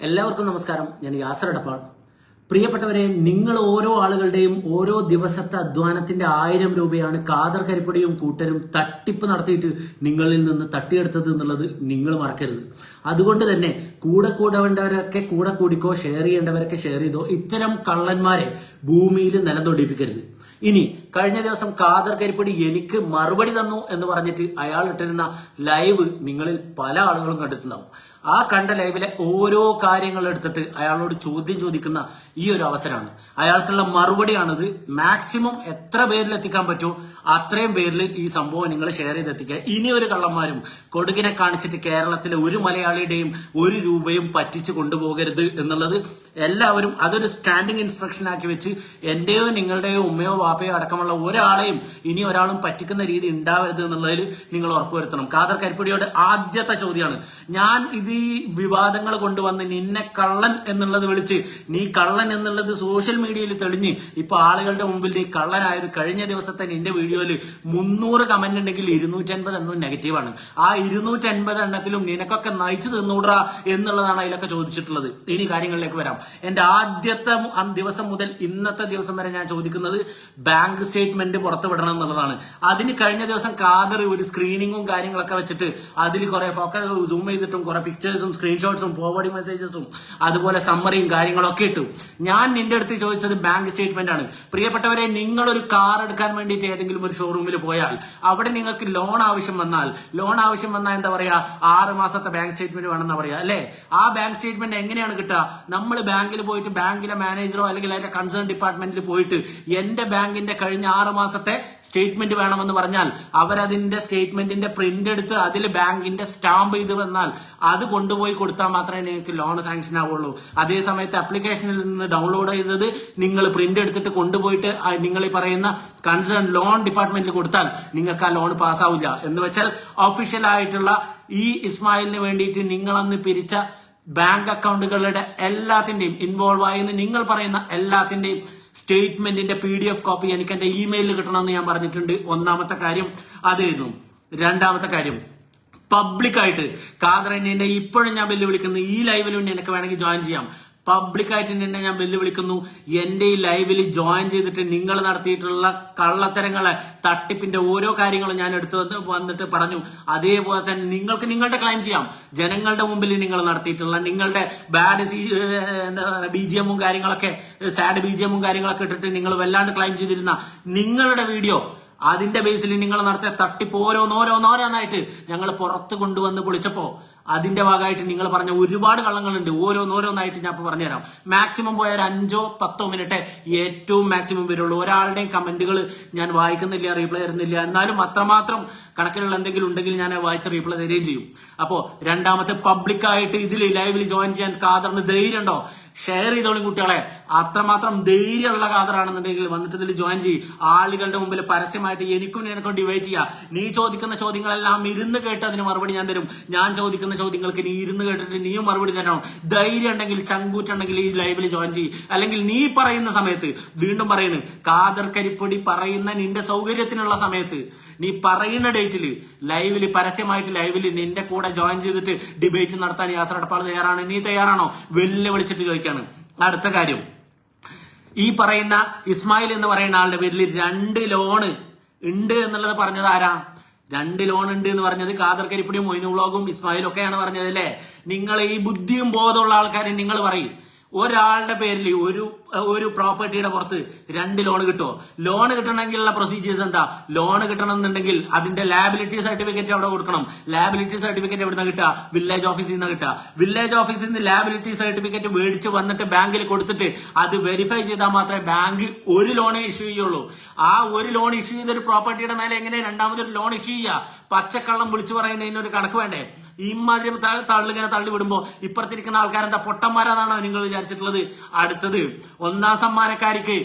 എല്ലാവർക്കും നമസ്കാരം. ഞാൻ യാസർ എടപ്പാൾ പ്രിയപ്പെട്ടവരെ നിങ്ങൾ ഓരോ ആളുകളുടെയും ഓരോ ദിവസത്തെ അധ്വാനത്തിന്റെ ആയിരം രൂപയാണ് കാദർ കരിപ്പടിയും കൂട്ടരും തട്ടിപ്പ് നടത്തിയിട്ട് നിങ്ങളിൽ നിന്ന് തട്ടിയെടുത്തത് എന്നുള്ളത് നിങ്ങൾ മറക്കരുത്. അതുകൊണ്ട് തന്നെ കൂടെ കൂടേണ്ടവരൊക്കെ കൂടെ കൂടിക്കോ ഷെയർ ചെയ്യേണ്ടവരൊക്കെ ഷെയർ ചെയ്തോ ഇത്തരം കള്ളന്മാരെ ഭൂമിയിൽ നിലം ഇനി കഴിഞ്ഞ ദിവസം കാദർ കരിപ്പടി എനിക്ക് മറുപടി തന്നു എന്ന് പറഞ്ഞിട്ട് അയാൾ ഇട്ടിരുന്ന ലൈവ് നിങ്ങളിൽ പല ആളുകളും കണ്ടിട്ടുണ്ടാവും. ആ കണ്ട ലൈവിലെ ഓരോ കാര്യങ്ങൾ എടുത്തിട്ട് അയാളോട് ചോദ്യം ചോദിക്കുന്ന ഈ ഒരു അവസരമാണ്. അയാൾക്കുള്ള മറുപടിയാണിത് മാക്സിമം എത്ര പേരിൽ എത്തിക്കാൻ പറ്റുമോ അത്രയും പേരിൽ ഈ സംഭവം നിങ്ങൾ ഷെയർ ചെയ്തെത്തിക്കുക. ഇനി ഒരു കള്ളന്മാരും കൊടുകിനെ കാണിച്ചിട്ട് കേരളത്തിലെ ഒരു മലയാളിയുടെയും ഒരു രൂപയും പറ്റിച്ചു കൊണ്ടുപോകരുത് എന്നുള്ളത് എല്ലാവരും അതൊരു സ്റ്റാൻഡിങ് ഇൻസ്ട്രക്ഷൻ ആക്കി വെച്ച് എന്റെയോ നിങ്ങളുടെയോ ഉമ്മയോ വാപ്പയോ അടക്കമുള്ള ഒരാളെയും ഇനി ഒരാളും പറ്റിക്കുന്ന രീതി ഉണ്ടാവരുത് എന്നുള്ളതിൽ നിങ്ങൾ ഉറപ്പുവരുത്തണം. കാദർ കരിപ്പൊടിയോട് ആദ്യത്തെ ചോദ്യമാണ് ഞാൻ ഇത് ഈ വിവാദങ്ങൾ കൊണ്ടുവന്ന് നിന്നെ കള്ളൻ എന്നുള്ളത് വിളിച്ച് നീ കള്ളൻ എന്നുള്ളത് സോഷ്യൽ മീഡിയയിൽ തെളിഞ്ഞ് ഇപ്പൊ ആളുകളുടെ മുമ്പിൽ നീ കള്ളനായത് കഴിഞ്ഞ ദിവസത്തെ നിന്റെ വീഡിയോയിൽ മുന്നൂറ് കമന്റ് ഉണ്ടെങ്കിൽ ഇരുന്നൂറ്റൻപത് എണ്ണവും നെഗറ്റീവാണ് ആ ഇരുന്നൂറ്റി അൻപത് എണ്ണത്തിലും നിനക്കൊക്കെ നയിച്ചു തിന്നൂടാ എന്നുള്ളതാണ് അതിലൊക്കെ ചോദിച്ചിട്ടുള്ളത്. ഇനി കാര്യങ്ങളിലേക്ക് വരാം. എന്റെ ആദ്യത്തെ ദിവസം മുതൽ ഇന്നത്തെ ദിവസം വരെ ഞാൻ ചോദിക്കുന്നത് ബാങ്ക് സ്റ്റേറ്റ്മെന്റ് പുറത്തു വിടണം എന്നുള്ളതാണ്. അതിന് കഴിഞ്ഞ ദിവസം കാതർ ഒരു സ്ക്രീനിങ്ങും കാര്യങ്ങളൊക്കെ വെച്ചിട്ട് അതിൽ കുറെ ഫോക്കസ് സൂം ചെയ്തിട്ടും കുറെ പിക്ചേഴ്സും സ്ക്രീൻഷോട്ട്സും ഫോർവേഡ് മെസ്സേജസും അതുപോലെ സമ്മറിയും കാര്യങ്ങളൊക്കെ ഇട്ടു. ഞാൻ നിന്റെ അടുത്ത് ചോദിച്ചത് ബാങ്ക് സ്റ്റേറ്റ്മെന്റ് ആണ്. പ്രിയപ്പെട്ടവരെ നിങ്ങൾ ഒരു കാർ എടുക്കാൻ വേണ്ടിയിട്ട് ഏതെങ്കിലും ഒരു ഷോറൂമിൽ പോയാൽ അവിടെ നിങ്ങൾക്ക് ലോൺ ആവശ്യം വന്നാൽ ലോൺ ആവശ്യം വന്നാൽ എന്താ പറയാ? ആറ് മാസത്തെ ബാങ്ക് സ്റ്റേറ്റ്മെന്റ് വേണമെന്ന് പറയാ അല്ലെ? ആ ബാങ്ക് സ്റ്റേറ്റ്മെന്റ് എങ്ങനെയാണ് കിട്ടുക? നമ്മൾ ബാങ്കിൽ പോയിട്ട് ബാങ്കിലെ മാനേജറോ അല്ലെങ്കിൽ അതിന്റെ കൺസേൺ ഡിപ്പാർട്ട്മെന്റിൽ പോയിട്ട് എന്റെ ബാങ്കിന്റെ കഴിഞ്ഞ ആറ് മാസത്തെ സ്റ്റേറ്റ്മെന്റ് വേണമെന്ന് പറഞ്ഞാൽ അവരതിന്റെ സ്റ്റേറ്റ്മെന്റിന്റെ പ്രിന്റ് എടുത്ത് അതിൽ ബാങ്കിന്റെ സ്റ്റാമ്പ് ചെയ്ത് വന്നാൽ അത് കൊണ്ടുപോയി കൊടുത്താൽ മാത്രമേ നിങ്ങൾക്ക് ലോൺ സാങ്ഷൻ ആവുള്ളൂ. അതേ സമയത്ത് അപ്ലിക്കേഷനിൽ നിന്ന് ഡൗൺലോഡ് ചെയ്തത് നിങ്ങൾ പ്രിന്റ് എടുത്തിട്ട് കൊണ്ടുപോയിട്ട് നിങ്ങൾ ഈ പറയുന്ന കൺസേൺ ലോൺ ഡിപ്പാർട്ട്മെന്റിൽ കൊടുത്താൽ നിങ്ങൾക്ക് ആ ലോൺ പാസ്സാവില്ല. എന്ന് വെച്ചാൽ ഒഫീഷ്യൽ ആയിട്ടുള്ള ഈ ഇസ്മായിലിന് വേണ്ടിയിട്ട് നിങ്ങൾ അന്ന് പിരിച്ച ബാങ്ക് അക്കൗണ്ടുകളുടെ എല്ലാത്തിന്റെയും ഇൻവോൾവ് ആയെന്ന് നിങ്ങൾ പറയുന്ന എല്ലാത്തിന്റെയും സ്റ്റേറ്റ്മെന്റിന്റെ പി ഡി എഫ് കോപ്പി എനിക്ക് എന്റെ ഇമെയിലിൽ കിട്ടണമെന്ന് ഞാൻ പറഞ്ഞിട്ടുണ്ട്. ഒന്നാമത്തെ കാര്യം അതായിരുന്നു. രണ്ടാമത്തെ കാര്യം പബ്ലിക്കായിട്ട് കാതറിനെ ഇപ്പോഴും ഞാൻ വെല്ലുവിളിക്കുന്നത് ഈ ലൈവിലും എനിക്ക് വേണമെങ്കിൽ ജോയിൻ ചെയ്യാം. പബ്ലിക്കായിട്ട് നിന്നെ ഞാൻ വെല്ലുവിളിക്കുന്നു. എന്റെ ഈ ലൈവിൽ ജോയിൻ ചെയ്തിട്ട് നിങ്ങൾ നടത്തിയിട്ടുള്ള കള്ളത്തരങ്ങളെ തട്ടിപ്പിന്റെ ഓരോ കാര്യങ്ങളും ഞാൻ എടുത്തു വന്നിട്ട് പറഞ്ഞു. അതേപോലെ തന്നെ നിങ്ങൾക്ക് നിങ്ങളുടെ ക്ലെയിം ചെയ്യാം. ജനങ്ങളുടെ മുമ്പിൽ നിങ്ങൾ നടത്തിയിട്ടുള്ള നിങ്ങളുടെ ബാഡ് സി എന്താ പറയുക ബി ജി എമ്മും കാര്യങ്ങളൊക്കെ സാഡ് ബി ജി എമ്മും കാര്യങ്ങളൊക്കെ ഇട്ടിട്ട് നിങ്ങൾ വല്ലാണ്ട് ക്ലെയിം ചെയ്തിരുന്ന നിങ്ങളുടെ വീഡിയോ അതിന്റെ ബേസിൽ നിങ്ങൾ നടത്തിയ തട്ടിപ്പ് ഓരോന്നോരോന്നോരോന്നായിട്ട് ഞങ്ങൾ പുറത്ത് കൊണ്ടുവന്ന് പൊളിച്ചപ്പോ അതിന്റെ ഭാഗമായിട്ട് നിങ്ങൾ പറഞ്ഞ ഒരുപാട് കള്ളങ്ങളുണ്ട്. ഓരോന്നോരോന്നായിട്ട് ഞാൻ ഇപ്പൊ പറഞ്ഞുതരാം. മാക്സിമം പോയ ഒരു അഞ്ചോ പത്തോ മിനിറ്റ് ഏറ്റവും മാക്സിമം വരുള്ളൂ. ഒരാളുടെയും കമന്റുകൾ ഞാൻ വായിക്കുന്നില്ല റീപ്ലൈ തരുന്നില്ല. എന്നാലും അത്രമാത്രം കണക്കിലുള്ള എന്തെങ്കിലും ഉണ്ടെങ്കിൽ ഞാൻ വായിച്ച റീപ്ലൈ തരികയും ചെയ്യും. അപ്പോ രണ്ടാമത്തെ പബ്ലിക്കായിട്ട് ഇതിൽ ലൈവിൽ ജോയിൻ ചെയ്യാൻ കാതറിന് ധൈര്യം ഉണ്ടോ ഷെയർ ചെയ്തോളും കുട്ടികളെ. അത്രമാത്രം ധൈര്യമുള്ള കാതറാണെന്നുണ്ടെങ്കിൽ വന്നിട്ട് ഇതിൽ ജോയിൻ ചെയ്യും. ആളുകളുടെ മുമ്പിൽ പരസ്യമായിട്ട് എനിക്കും നിനക്കും ഡിവൈറ്റ് ചെയ്യാം. നീ ചോദിക്കുന്ന ചോദ്യങ്ങളെല്ലാം ഇരുന്ന് കേട്ട് അതിന് മറുപടി ഞാൻ തരും. ഞാൻ ചോദിക്കുന്ന ചോദ്യങ്ങൾക്ക് നീ ഇരുന്ന് കേട്ടിട്ട് നീയും മറുപടി തരണം. ധൈര്യം ഉണ്ടെങ്കിൽ ചങ്കൂറ്റുണ്ടെങ്കിൽ ഈ ലൈവിൽ ജോയിൻ ചെയ്യും. അല്ലെങ്കിൽ നീ പറയുന്ന സമയത്ത് വീണ്ടും പറയുന്നു കാതർ കരിപ്പൊടി പറയുന്ന നിന്റെ സൗകര്യത്തിനുള്ള സമയത്ത്. നീ പറയുന്ന ഡേറ്റിൽ ലൈവിൽ പരസ്യമായിട്ട് ലൈവിൽ നിന്റെ കൂടെ ജോയിൻ ചെയ്തിട്ട് ഡിബേറ്റ് നടത്താൻ യാസർ അടപ്പാൾ തയ്യാറാണ്. നീ തയ്യാറാണോ? വെല്ലുവിളിച്ചിട്ട് വിളിച്ചിട്ട് ചോദിക്കാണ്. അടുത്ത കാര്യം. ഈ പറയുന്ന ഇസ്മായിൽ എന്ന് പറയുന്ന ആളുടെ പേരിൽ രണ്ട് ലോണ് ഉണ്ട് എന്നുള്ളത് പറഞ്ഞത് ആരാ? രണ്ട് ലോൺ ഉണ്ട് എന്ന് പറഞ്ഞത് കാദർ കരിപ്പടിയും മൊയിനു വ്ളോഗും ഇസ്മായിലും ഒക്കെയാണ് പറഞ്ഞത് അല്ലേ? നിങ്ങൾ ഈ ബുദ്ധിയും ബോധമുള്ള ആൾക്കാരെ നിങ്ങൾ പറയും. ഒരാളുടെ പേരിൽ ഒരു ഒരു പ്രോപ്പർട്ടിയുടെ പുറത്ത് രണ്ട് ലോൺ കിട്ടുമോ ലോൺ കിട്ടണമെങ്കിലുള്ള പ്രൊസീജിയേഴ്സ് എന്താ? ലോൺ കിട്ടണം എന്നുണ്ടെങ്കിൽ അതിന്റെ ലാബിലിറ്റി സർട്ടിഫിക്കറ്റ് അവിടെ കൊടുക്കണം. ലാബിലിറ്റി സർട്ടിഫിക്കറ്റ് എവിടെ നിന്ന് കിട്ടുക? വില്ലേജ് ഓഫീസിൽ നിന്ന് കിട്ടുക. വില്ലേജ് ഓഫീസിൽ നിന്ന് ലാബിലിറ്റി സർട്ടിഫിക്കറ്റ് മേടിച്ച് വന്നിട്ട് ബാങ്കിൽ കൊടുത്തിട്ട് അത് വെരിഫൈ ചെയ്താൽ മാത്രമേ ബാങ്ക് ഒരു ലോൺ ഇഷ്യൂ ചെയ്യുള്ളൂ. ആ ഒരു ലോൺ ഇഷ്യൂ ചെയ്ത ഒരു പ്രോപ്പർട്ടിയുടെ മേലെ എങ്ങനെ രണ്ടാമതൊരു ലോൺ ഇഷ്യൂ ചെയ്യുക? പച്ചക്കള്ളം വിളിച്ചു പറയുന്നതിന് ഒരു കണക്ക് വേണ്ടേ? ഈ മാതിരി തള്ളിങ്ങനെ തള്ളി വിടുമ്പോ ഇപ്പുറത്തിരിക്കുന്ന ആൾക്കാരെന്താ പൊട്ടന്മാരാണോ നിങ്ങൾ വിചാരിച്ചിട്ടുള്ളത് അടുത്തത്. ഒന്നാം സമ്മാനക്കാരിക്ക്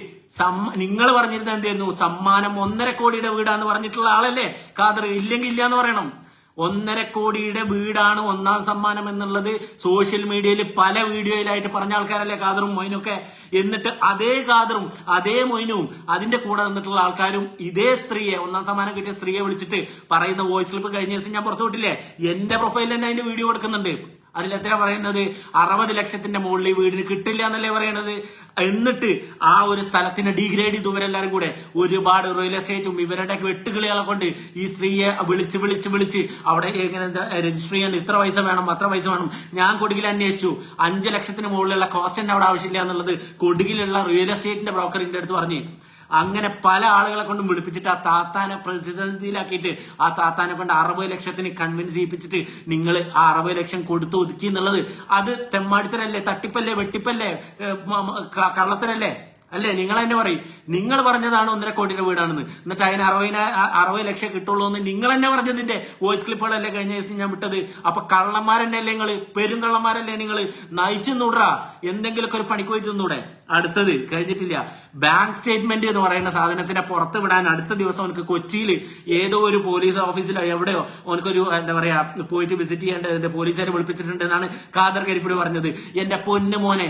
നിങ്ങൾ പറഞ്ഞിരുന്നത് എന്തായിരുന്നു സമ്മാനം ഒന്നര കോടിയുടെ വീടാന്ന് പറഞ്ഞിട്ടുള്ള ആളല്ലേ? കാതർ ഇല്ലെങ്കിൽ ഇല്ല എന്ന് പറയണം. ഒന്നര കോടിയുടെ വീടാണ് ഒന്നാം സമ്മാനം എന്നുള്ളത് സോഷ്യൽ മീഡിയയിൽ പല വീഡിയോയിലായിട്ട് പറഞ്ഞ ആൾക്കാരല്ലേ കാതറും മൊയിനൊക്കെ എന്നിട്ട് അതേ കാതറും അതേ മൊയിനും അതിന്റെ കൂടെ നിന്നിട്ടുള്ള ആൾക്കാരും ഇതേ സ്ത്രീയെ ഒന്നാം സമ്മാനം കിട്ടിയ സ്ത്രീയെ വിളിച്ചിട്ട് പറയുന്ന വോയിസ് ക്ലിപ്പ് കഴിഞ്ഞ ദിവസം ഞാൻ പുറത്തു വിട്ടില്ലേ? എന്റെ പ്രൊഫൈലിൽ തന്നെ അതിന്റെ വീഡിയോ കൊടുക്കുന്നുണ്ട് എത്ര പറയുന്നത്? അറുപത് ലക്ഷത്തിന്റെ മുകളിൽ വീടിന് കിട്ടില്ല എന്നല്ലേ പറയണത്? എന്നിട്ട് ആ ഒരു സ്ഥലത്തിന് ഡീഗ്രേഡ് ചെയ്തു ഇവരെല്ലാരും കൂടെ. ഒരുപാട് റിയൽ എസ്റ്റേറ്റും ഇവരുടെ വെട്ടുകിളികളെ കൊണ്ട് ഈ സ്ത്രീയെ വിളിച്ച് വിളിച്ച് വിളിച്ച് അവിടെ എങ്ങനെ രജിസ്റ്റർ ചെയ്യാൻ ഇത്ര പൈസ വേണം അത്ര പൈസ വേണം. ഞാൻ കൊടുകിൽ അന്വേഷിച്ചു. അഞ്ച് ലക്ഷത്തിന് മുകളിലുള്ള കോസ്റ്റ് അവിടെ ആവശ്യമില്ല എന്നുള്ളത് കൊടുകിലുള്ള റിയൽ എസ്റ്റേറ്റിന്റെ ബ്രോക്കറിന്റെ അടുത്ത് പറഞ്ഞു. അങ്ങനെ പല ആളുകളെ കൊണ്ടും വിളിപ്പിച്ചിട്ട് ആ താത്താനെ പ്രതിസന്ധിയിലാക്കിയിട്ട് ആ താത്താനെ കൊണ്ട് അറുപത് ലക്ഷത്തിന് കൺവിൻസ് ചെയ്യിപ്പിച്ചിട്ട് നിങ്ങൾ ആ അറുപത് ലക്ഷം കൊടുത്തു ഒതുക്കി എന്നുള്ളത്. അത് തെമ്മാടിത്തരല്ലേ? തട്ടിപ്പല്ലേ? വെട്ടിപ്പല്ലേ? കള്ളത്തരല്ലേ? അല്ലേ? നിങ്ങൾ തന്നെ പറയും. നിങ്ങൾ പറഞ്ഞതാണ് ഒന്നര കോടിയുടെ വീടാണെന്ന്. എന്നിട്ട് അതിന് അറുപതിന അറുപത് ലക്ഷം കിട്ടുള്ളൂ എന്ന് നിങ്ങൾ തന്നെ പറഞ്ഞതിന്റെ വോയിസ് ക്ലിപ്പുകളല്ലേ കഴിഞ്ഞ ദിവസം ഞാൻ വിട്ടത്. അപ്പൊ കള്ളന്മാരല്ലേ നിങ്ങൾ പെരും കള്ളന്മാരല്ലേ നിങ്ങൾ നയിച്ചു നൂടാ എന്തെങ്കിലുമൊക്കെ ഒരു പണിക്ക് പോയിട്ട് നിന്നൂടെ. അടുത്തത് കഴിഞ്ഞിട്ടില്ല. ബാങ്ക് സ്റ്റേറ്റ്മെന്റ് എന്ന് പറയുന്ന സാധനത്തിനെ പുറത്ത് വിടാൻ അടുത്ത ദിവസം അവനക്ക് കൊച്ചിയിൽ ഏതോ ഒരു പോലീസ് ഓഫീസിലോ എവിടെയോ അവനക്കൊരു എന്താ പറയാ പോയിട്ട് വിസിറ്റ് ചെയ്യേണ്ടത് പോലീസുകാരെ വിളിപ്പിച്ചിട്ടുണ്ട് എന്നാണ് ഖാദർ കരിപ്പിടി പറഞ്ഞത്. എന്റെ പൊന്നു മോനെ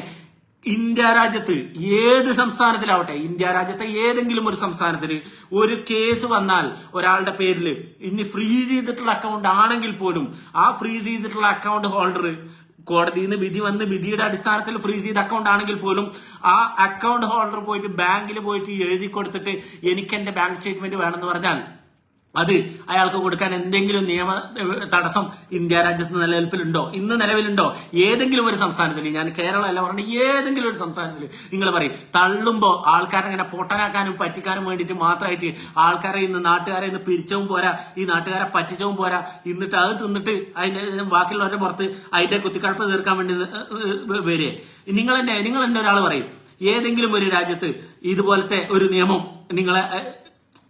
ഇന്ത്യ രാജ്യത്ത് ഏത് സംസ്ഥാനത്തിലാവട്ടെ ഇന്ത്യ രാജ്യത്തെ ഏതെങ്കിലും ഒരു സംസ്ഥാനത്തിന് ഒരു കേസ് വന്നാൽ ഒരാളുടെ പേരിൽ ഇനി ഫ്രീസ് ചെയ്തിട്ടുള്ള അക്കൗണ്ട് ആണെങ്കിൽ പോലും ആ ഫ്രീസ് ചെയ്തിട്ടുള്ള അക്കൗണ്ട് ഹോൾഡർ കോടതിയിൽ നിന്ന് വിധി വന്ന് വിധിയുടെ അടിസ്ഥാനത്തിൽ ഫ്രീസ് ചെയ്ത അക്കൗണ്ട് ആണെങ്കിൽ പോലും ആ അക്കൗണ്ട് ഹോൾഡർ പോയിട്ട് ബാങ്കിൽ പോയിട്ട് എഴുതി കൊടുത്തിട്ട് എനിക്ക് എന്റെ ബാങ്ക് സ്റ്റേറ്റ്മെന്റ് വേണമെന്ന് പറഞ്ഞാൽ അത് അയാൾക്ക് കൊടുക്കാൻ എന്തെങ്കിലും നിയമ തടസ്സം ഇന്ത്യ രാജ്യത്ത് നിലനിൽപ്പിലുണ്ടോ? ഇന്ന് നിലവിലുണ്ടോ? ഏതെങ്കിലും ഒരു സംസ്ഥാനത്തിൽ ഞാൻ കേരള അല്ല പറഞ്ഞ ഏതെങ്കിലും ഒരു സംസ്ഥാനത്തിൽ നിങ്ങൾ പറയും തള്ളുമ്പോൾ ആൾക്കാരെ അങ്ങനെ പൊട്ടനാക്കാനും പറ്റിക്കാനും വേണ്ടിയിട്ട് മാത്രമായിട്ട് ആൾക്കാരെ ഇന്ന് നാട്ടുകാരെ ഇന്ന് പിരിച്ചവും പോരാ ഈ നാട്ടുകാരെ പറ്റിച്ചവും പോരാ എന്നിട്ട് അത് തിന്നിട്ട് അതിന്റെ ബാക്കിയുള്ളവരുടെ പുറത്ത് അതിന്റെ കുത്തിക്കഴപ്പ് തീർക്കാൻ വേണ്ടി വരെ. നിങ്ങൾ തന്നെ നിങ്ങൾ തന്നെ ഒരാൾ പറയും ഏതെങ്കിലും ഒരു രാജ്യത്ത് ഇതുപോലത്തെ ഒരു നിയമം നിങ്ങളെ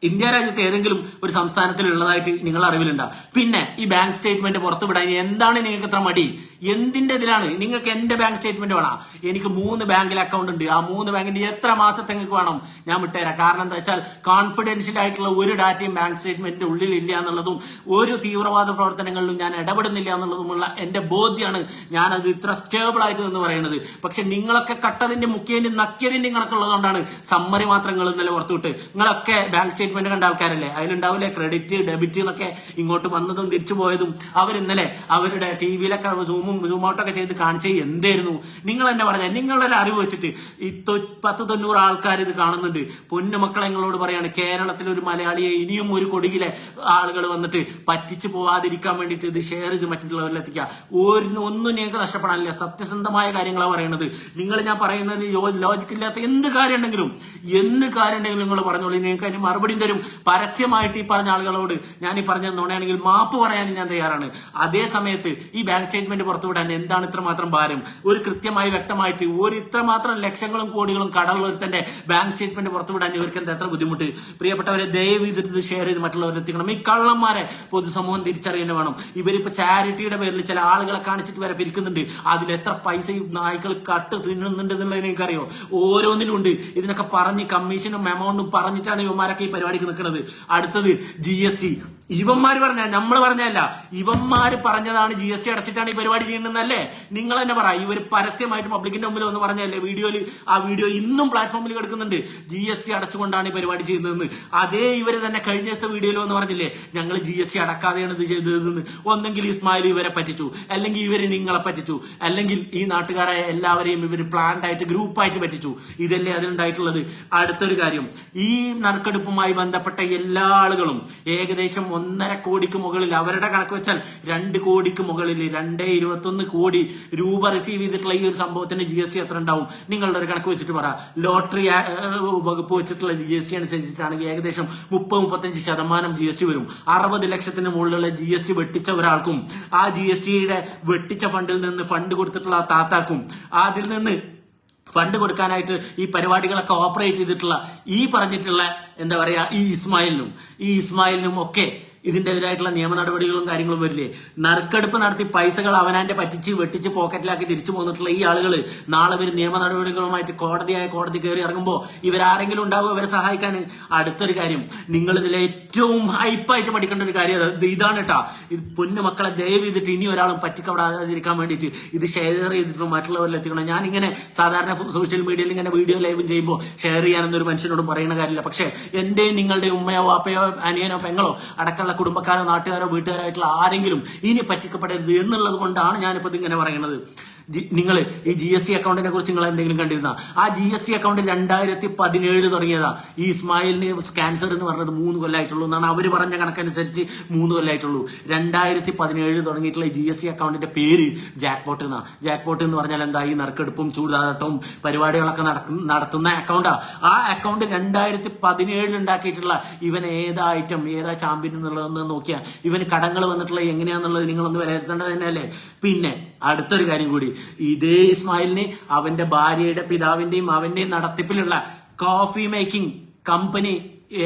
ഇന്ത്യ രാജ്യത്ത് ഏതെങ്കിലും ഒരു സംസ്ഥാനത്തിൽ ഉള്ളതായിട്ട് നിങ്ങൾ അറിവിലുണ്ടാവും പിന്നെ ഈ ബാങ്ക് സ്റ്റേറ്റ്മെന്റ് പുറത്തുവിടാൻ എന്താണ് നിങ്ങൾക്ക് ഇത്ര മടി? എന്തിന്റെ ഇതിലാണ് നിങ്ങൾക്ക് എന്റെ ബാങ്ക് സ്റ്റേറ്റ്മെന്റ് വേണം? എനിക്ക് മൂന്ന് ബാങ്കിൽ അക്കൗണ്ട് ഉണ്ട്. ആ മൂന്ന് ബാങ്കിന്റെ എത്ര മാസത്തെ നിങ്ങൾക്ക് വേണം? ഞാൻ വിട്ടുതരാം കാരണം എന്താ വെച്ചാൽ കോൺഫിഡൻഷ്യൽ ആയിട്ടുള്ള ഒരു ഡാറ്റയും ബാങ്ക് സ്റ്റേറ്റ്മെന്റിന്റെ ഉള്ളിൽ ഇല്ല എന്നുള്ളതും ഒരു തീവ്രവാദ പ്രവർത്തനങ്ങളിലും ഞാൻ ഇടപെടുന്നില്ല എന്നുള്ളതുമുള്ള എന്റെ ബോധ്യമാണ് ഞാനത് ഇത്ര സ്റ്റേബിൾ ആയിട്ട് എന്ന് പറയുന്നത്. പക്ഷെ നിങ്ങളൊക്കെ കട്ടതിന്റെ മുക്കിയതിന്റെ നക്കിയതിന്റെ കണക്കുള്ളതുകൊണ്ടാണ് സമ്മറി മാത്രം നിങ്ങൾ ഇന്നലെ പുറത്തുവിട്ട് നിങ്ങളൊക്കെ ബാങ്ക് സ്റ്റേറ്റ്മെന്റ് കണ്ട ആൾക്കാരല്ലേ? അതിലുണ്ടാവില്ലേ? ക്രെഡിറ്റ് ഡെബിറ്റ് എന്നൊക്കെ ഇങ്ങോട്ട് വന്നതും തിരിച്ചു പോയതും. അവർ ഇന്നലെ അവരുടെ ടി വിയിലൊക്കെ സൂമും സൂം ഔട്ടൊക്കെ ചെയ്ത് കാണിച്ച എന്തായിരുന്നു? നിങ്ങൾ എന്നെ പറഞ്ഞ നിങ്ങളുടെ അറിവ് വെച്ചിട്ട് ഈ പത്ത് തൊണ്ണൂറ് ആൾക്കാർ ഇത് കാണുന്നുണ്ട്. പൊന്നു മക്കളെ നിങ്ങളോട് പറയാണ് കേരളത്തിൽ ഒരു മലയാളിയെ ഇനിയും ഒരു കൊടിയിലെ ആളുകൾ വന്നിട്ട് പറ്റിച്ചു പോവാതിരിക്കാൻ വേണ്ടിയിട്ട് ഇത് ഷെയർ ചെയ്ത് മറ്റുള്ളവരിൽ എത്തിക്കുക. ഒരു ഒന്നും നിങ്ങൾക്ക് നഷ്ടപ്പെടാനില്ല. സത്യസന്ധമായ കാര്യങ്ങളാണ് പറയുന്നത് നിങ്ങൾ ഞാൻ പറയുന്നത് ലോജിക് ഇല്ലാത്ത എന്ത് കാര്യം ഉണ്ടെങ്കിലും എന്ത് കാര്യം ഉണ്ടെങ്കിലും നിങ്ങൾ പറഞ്ഞോളൂ. നിങ്ങൾക്ക് അതിന് മറുപടിയും തരും. പരസ്യമായിട്ട് ഈ പറഞ്ഞ ആളുകളോട് ഞാൻ ഈ പറഞ്ഞ നുണയാണെങ്കിൽ മാപ്പ് പറയാനും ഞാൻ തയ്യാറാണ്. അതേ സമയത്ത് ഈ ബാങ്ക് സ്റ്റേറ്റ്മെന്റ് പുറത്തുവിടാൻ എന്താണ് ഇത്രമാത്രം ഭാരം? ഒരു കൃത്യമായി വ്യക്തമായിട്ട് ഒരു ഇത്രമാത്രം ലക്ഷങ്ങളും കോടികളും കടമുള്ളൊരുത്തന്റെ ബാങ്ക് സ്റ്റേറ്റ്മെന്റ് പുറത്തു വിടാൻ ഇവർക്ക് എന്താ എത്ര ബുദ്ധിമുട്ട്? പ്രിയപ്പെട്ടവരെ ദയവ് ഇത് ഷെയർ ചെയ്ത് മറ്റുള്ളവർ എത്തിക്കണം. ഈ കള്ളന്മാരെ പൊതുസമൂഹം തിരിച്ചറിയേണ്ടി വേണം. ഇവരിപ്പോ ചാരിറ്റിയുടെ പേരിൽ ചില ആളുകളെ കാണിച്ചിട്ട് വരെ പിരിക്കുന്നുണ്ട്. അതിൽ എത്ര പൈസ നായ്ക്കൾ കട്ട് തിന്നുന്നുണ്ട് എന്നുള്ളത് എനിക്കറിയോ ഓരോന്നിലും ഉണ്ട്. ഇതിനൊക്കെ പറഞ്ഞ് കമ്മീഷനും എമൗണ്ടും പറഞ്ഞിട്ടാണ് ഇവന്മാരൊക്കെ ഈ പരിപാടിക്ക് നിൽക്കുന്നത്. അടുത്തത് ജി എസ് ടി ഇവന്മാര് പറഞ്ഞ നമ്മൾ പറഞ്ഞല്ല ഇവന്മാര് പറഞ്ഞതാണ് ജി എസ് ടി അടച്ചിട്ടാണ് ഈ പരിപാടി ചെയ്യുന്നതല്ലേ നിങ്ങൾ തന്നെ പറ ഇവർ പരസ്യമായിട്ട് പബ്ലിക്കിന്റെ മുമ്പിൽ ഒന്ന് പറഞ്ഞല്ലേ വീഡിയോയിൽ ആ വീഡിയോ ഇന്നും പ്ലാറ്റ്ഫോമിൽ കിടക്കുന്നുണ്ട്. ജി എസ് ടി അടച്ചുകൊണ്ടാണ് ഈ പരിപാടി ചെയ്യുന്നതെന്ന്. അതേ ഇവർ തന്നെ കഴിഞ്ഞ ദിവസത്തെ വീഡിയോയിൽ ഒന്ന് പറഞ്ഞില്ലേ? ഞങ്ങൾ ജി എസ് ടി അടക്കാതെയാണ് ഇത് ചെയ്തതെന്ന്. ഒന്നെങ്കിൽ ഇസ്മായിൽ ഇവരെ പറ്റിച്ചു. അല്ലെങ്കിൽ ഇവർ നിങ്ങളെ പറ്റിച്ചു. അല്ലെങ്കിൽ ഈ നാട്ടുകാരായ എല്ലാവരെയും ഇവർ പ്ലാൻഡ് ആയിട്ട് ഗ്രൂപ്പായിട്ട് പറ്റിച്ചു. ഇതല്ലേ അതിലുണ്ടായിട്ടുള്ളത് അടുത്തൊരു കാര്യം. ഈ നറുക്കെടുപ്പുമായി ബന്ധപ്പെട്ട എല്ലാ ആളുകളും ഏകദേശം ഒന്നര കോടിക്ക് മുകളിൽ അവരുടെ കണക്ക് വെച്ചാൽ രണ്ട് കോടിക്ക് മുകളിൽ രണ്ടേ ഇരുപത്തൊന്ന് കോടി രൂപ റിസീവ് ചെയ്തിട്ടുള്ള ഈ ഒരു സംഭവത്തിന് ജി എസ് ടി എത്ര ഉണ്ടാവും? നിങ്ങളുടെ ഒരു കണക്ക് വെച്ചിട്ട് പറ. ലോട്ടറി വകുപ്പ് വെച്ചിട്ടുള്ള ജി എസ് ടി അനുസരിച്ചിട്ടാണെങ്കിൽ ഏകദേശം മുപ്പത് മുപ്പത്തഞ്ച് ശതമാനം ജി എസ് ടി വരും. അറുപത് ലക്ഷത്തിന് മുകളിലുള്ള ജി എസ് ടി വെട്ടിച്ച ഒരാൾക്കും ആ ജി എസ് ടിയുടെ വെട്ടിച്ച ഫണ്ടിൽ നിന്ന് ഫണ്ട് കൊടുത്തിട്ടുള്ള താത്താക്കും അതിൽ നിന്ന് ഫണ്ട് കൊടുക്കാനായിട്ട് ഈ പരിപാടികളൊക്കെ ഓപ്പറേറ്റ് ചെയ്തിട്ടുള്ള ഈ പറഞ്ഞിട്ടുള്ള എന്താ പറയാ ഈ ഇസ്മായിലിനും ഈ ഇസ്മായിലിനും ഒക്കെ ഇതിന്റെതിരായിട്ടുള്ള നിയമ നടപടികളും കാര്യങ്ങളും വരില്ലേ? നറുക്കെടുപ്പ് നടത്തി പൈസകൾ അവനാന്റെ പറ്റിച്ച് വെട്ടിച്ച് പോക്കറ്റിലാക്കി തിരിച്ചു പോന്നിട്ടുള്ള ഈ ആളുകൾ നാളെ ഇവർ നിയമ നടപടികളുമായിട്ട് കോടതിയായ കോടതി കയറി ഇറങ്ങുമ്പോൾ ഇവരാരെങ്കിലും ഉണ്ടാവും ഇവരെ സഹായിക്കാൻ. അടുത്തൊരു കാര്യം. നിങ്ങൾ ഇതിൽ ഏറ്റവും ഹൈപ്പായിട്ട് പഠിക്കേണ്ട ഒരു കാര്യം ഇതാണ് കേട്ടാ ഇത് പൊന്നു മക്കളെ ദയവ് ചെയ്തിട്ട് ഇനി ഒരാളും പറ്റിക്കപ്പെടാതിരിക്കാൻ വേണ്ടിയിട്ട് ഇത് ഷെയർ ചെയ്തിട്ട് മറ്റുള്ളവരിൽ എത്തിക്കണം. ഞാൻ ഇങ്ങനെ സാധാരണ സോഷ്യൽ മീഡിയയിൽ ഇങ്ങനെ വീഡിയോ ലൈവും ചെയ്യുമ്പോൾ ഷെയർ ചെയ്യാനൊന്നും ഒരു മനുഷ്യനോട് പറയുന്ന കാര്യമില്ല. പക്ഷേ എന്റെയും നിങ്ങളുടെയും ഉമ്മയോ വാപ്പയോ അനിയനോ പെങ്ങളോ അടക്കമുള്ള നിങ്ങളുടെ കുടുംബക്കാരോ നാട്ടുകാരോ വീട്ടുകാരോ ആയിട്ടുള്ള ആരെങ്കിലും ഇനി പറ്റിക്കപ്പെടരുത് എന്നുള്ളത് കൊണ്ടാണ് ഞാനിപ്പോ ഇതിങ്ങനെ പറയുന്നത്. നിങ്ങൾ ഈ ജി എസ് ടി അക്കൗണ്ടിനെ കുറിച്ച് നിങ്ങൾ എന്തെങ്കിലും കണ്ടിരുന്ന? ആ ജി എസ് ടി അക്കൗണ്ട് രണ്ടായിരത്തി പതിനേഴ് തുടങ്ങിയതാ. ഈ ഇസ്മായിലിന് ക്യാൻസർ എന്ന് പറഞ്ഞത് മൂന്ന് കൊല്ലായിട്ടുള്ളൂ എന്നാണ് അവർ പറഞ്ഞ കണക്കനുസരിച്ച് മൂന്ന് കൊല്ലായിട്ടുള്ളൂ. രണ്ടായിരത്തി പതിനേഴ് തുടങ്ങിയിട്ടുള്ള ഈ ജി എസ് ടി അക്കൗണ്ടിന്റെ പേര് ജാക്ക് പോട്ട് എന്നാ. ജാക്ക് പോട്ട് എന്ന് പറഞ്ഞാൽ എന്താ? ഈ നറുക്കെടുപ്പും ചൂടാട്ടവും പരിപാടികളൊക്കെ നടത്തുന്ന അക്കൗണ്ടാ ആ. അക്കൗണ്ട് രണ്ടായിരത്തി പതിനേഴിൽ ഉണ്ടാക്കിയിട്ടുള്ള ഇവൻ ഏതാ ഐറ്റം ഏതാ ചാമ്പ്യൻ എന്നുള്ളതെന്ന് നോക്കിയാൽ ഇവന് കടങ്ങൾ വന്നിട്ടുള്ള എങ്ങനെയാന്നുള്ളത് നിങ്ങളൊന്ന് വിലയിരുത്തേണ്ടത് തന്നെയല്ലേ? പിന്നെ അടുത്തൊരു കാര്യം കൂടി. ഇതേ ഇസ്മായിലിന് അവന്റെ ഭാര്യയുടെ പിതാവിന്റെയും അവന്റെയും നടത്തിപ്പിലുള്ള കോഫി മേക്കിംഗ് കമ്പനി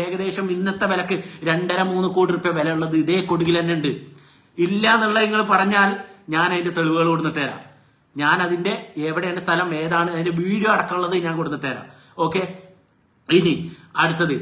ഏകദേശം ഇന്നത്തെ വിലക്ക് രണ്ടര മൂന്ന് കോടി റുപ്യ വില ഉള്ളത് ഇതേ കൊടുകിൽ തന്നെ ഉണ്ട്. ഇല്ല എന്നുള്ളത് നിങ്ങൾ പറഞ്ഞാൽ ഞാൻ അതിന്റെ തെളിവുകൾ കൊടുത്തിട്ട് തരാം. ഞാൻ അതിന്റെ എവിടെയാണ് സ്ഥലം ഏതാണ് അതിന്റെ വീഡിയോ അടക്കമുള്ളത് ഞാൻ കൊടുത്തിട്ട് തരാം. ഓക്കെ ഇനി അടുത്തത്.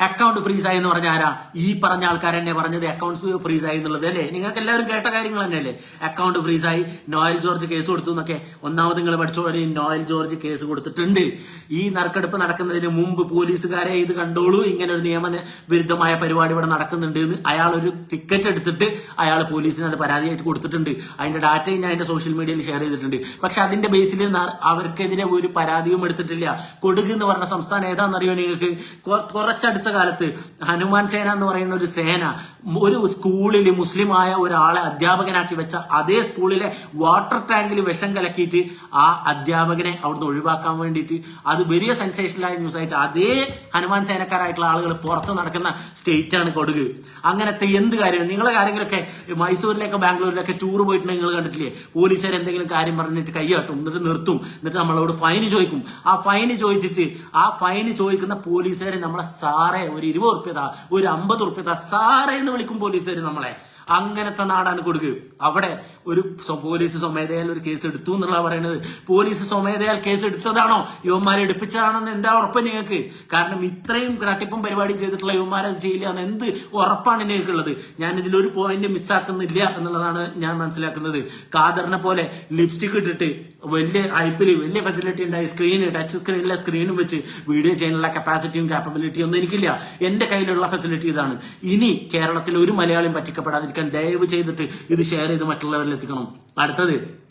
അക്കൗണ്ട് ഫ്രീസ് ആയി എന്ന് പറഞ്ഞ ആരാ? ഈ പറഞ്ഞ ആൾക്കാർ തന്നെ പറഞ്ഞത് അക്കൗണ്ട്സ് ഫ്രീസ് ആയി എന്നുള്ളത് അല്ലേ? നിങ്ങൾക്ക് എല്ലാവരും കേട്ട കാര്യങ്ങൾ തന്നെയല്ലേ അക്കൗണ്ട് ഫ്രീസ് ആയി നോയൽ ജോർജ് കേസ് കൊടുത്തു എന്നൊക്കെ. ഒന്നാമത് നിങ്ങൾ പഠിച്ച പോലെ നോയൽ ജോർജ് കേസ് കൊടുത്തിട്ടുണ്ട്. ഈ നറുക്കെടുപ്പ് നടക്കുന്നതിന് മുമ്പ് പോലീസുകാരെ ഇത് കണ്ടോളൂ. ഇങ്ങനെ ഒരു നിയമ വിരുദ്ധമായ പരിപാടി ഇവിടെ നടക്കുന്നുണ്ട് എന്ന് അയാൾ ഒരു ടിക്കറ്റ് എടുത്തിട്ട് അയാൾ പോലീസിന് അത് പരാതിയായിട്ട് കൊടുത്തിട്ടുണ്ട്. അതിന്റെ ഡാറ്റയും ഞാൻ എന്റെ സോഷ്യൽ മീഡിയയിൽ ഷെയർ ചെയ്തിട്ടുണ്ട്. പക്ഷെ അതിന്റെ ബേസിൽ അവർക്കെതിരെ ഒരു പരാതിയും എടുത്തിട്ടില്ല. കൊടുക് എന്ന് പറഞ്ഞ സംസ്ഥാനം ഏതാണെന്നറിയോ നിങ്ങൾക്ക്? കൊ- കുറച്ചടുത്ത കാലത്ത് ഹനുമാൻ സേന എന്ന് പറയുന്ന ഒരു സേന ഒരു സ്കൂളിൽ മുസ്ലിമായ ഒരാളെ അധ്യാപകനാക്കി വെച്ച അതേ സ്കൂളിലെ വാട്ടർ ടാങ്കിൽ വിഷം കലക്കിയിട്ട് ആ അധ്യാപകനെ അവിടുന്ന് ഒഴിവാക്കാൻ വേണ്ടിയിട്ട് അത് വലിയ സെൻസേഷനായ ന്യൂസ് ആയിട്ട് അതേ ഹനുമാൻ സേനക്കാരായിട്ടുള്ള ആളുകൾ പുറത്ത് നടക്കുന്ന സ്റ്റേറ്റ് ആണ് കൊടുക്. അങ്ങനത്തെ എന്ത് കാര്യം നിങ്ങളെ കാര്യങ്ങളൊക്കെ മൈസൂരിലേക്കോ ബാംഗ്ലൂരിലൊക്കെ ടൂർ പോയിട്ടുണ്ടെങ്കിൽ നിങ്ങൾ കണ്ടിട്ടില്ലേ? പോലീസുകാർ എന്തെങ്കിലും കാര്യം പറഞ്ഞിട്ട് കൈയാട്ടും എന്നിട്ട് നിർത്തും എന്നിട്ട് നമ്മളോട് ഫൈന് ചോദിക്കും. ആ ഫൈന് ചോദിച്ചിട്ട് ആ ഫൈന് ചോദിക്കുന്ന പോലീസുകാരെ നമ്മളെ സാറേ ഒരു ഇരുപത് ഉറുപ്പ്യതാ ഒരു അമ്പത് ഉറുപ്പ്യതാ സാറേ എന്ന് വിളിക്കും പോലീസുകാർ നമ്മളെ. അങ്ങനത്തെ നാടാണ് കൊടുക്ക്. അവിടെ ഒരു പോലീസ് സ്വമേധയാൽ ഒരു കേസ് എടുത്തു എന്നുള്ള പറയുന്നത് പോലീസ് സ്വമേധയാൽ കേസ് എടുത്തതാണോ? യുവന്മാരെ എടുപ്പിച്ചതാണെന്ന് എന്താ ഉറപ്പ് നിങ്ങൾക്ക്? കാരണം ഇത്രയും തട്ടിപ്പും പരിപാടിയും ചെയ്തിട്ടുള്ള യുവന്മാരെ ചെയ്യില്ല എന്ന് എന്ത് ഉറപ്പാണ് നിങ്ങൾക്കുള്ളത്? ഞാൻ ഇതിലൊരു പോയിന്റ് മിസ്സാക്കുന്നില്ല എന്നുള്ളതാണ് ഞാൻ മനസ്സിലാക്കുന്നത്. കാദറിനെ പോലെ ലിപ്സ്റ്റിക് ഇട്ടിട്ട് വലിയ ഐപ്പിൽ വലിയ ഫെസിലിറ്റി ഉണ്ടായി. സ്ക്രീൻ ടച്ച് സ്ക്രീനിലെ സ്ക്രീനും വെച്ച് വീഡിയോ ചെയ്യാനുള്ള കപ്പാസിറ്റിയും കാപ്പബിലിറ്റിയും ഒന്നും എനിക്കില്ല. എന്റെ കയ്യിലുള്ള ഫെസിലിറ്റി ഇതാണ്. ഇനി കേരളത്തിൽ ഒരു മലയാളിയും പറ്റിക്കപ്പെടാതിരിക്കാൻ ദയവ് ചെയ്തിട്ട് ഇത് ഷെയർ ചെയ്ത് മറ്റുള്ളവരിൽ എത്തിക്കണം. അടുത്തത്